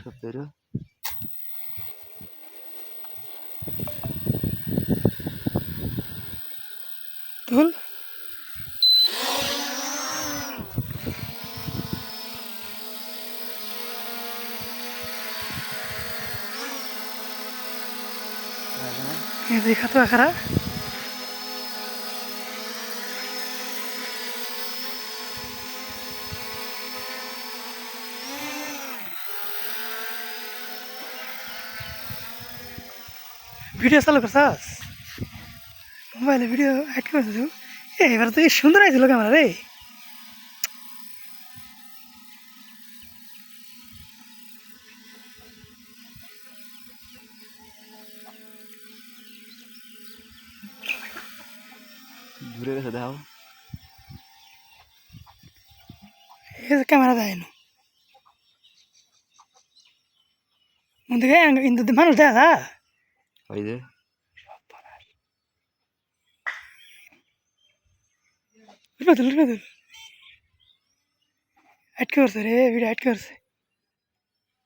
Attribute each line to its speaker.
Speaker 1: köpleri.
Speaker 2: Bun. ये देखा तो खरा ভিডিও চালু করছাস? মোবাইলে ভিডিও অ্যাড করেছিস এ এবার তো সুন্দর আইছিল ক্যামেরা রে।
Speaker 1: দূরে গেছে দেখাও
Speaker 2: এই ক্যামেরা দেয় না। মন থেকে কিন্তু মানুষ দেখা যা।
Speaker 1: ওই যে
Speaker 2: আটকে করছে রে ভিডিও আটকে করছে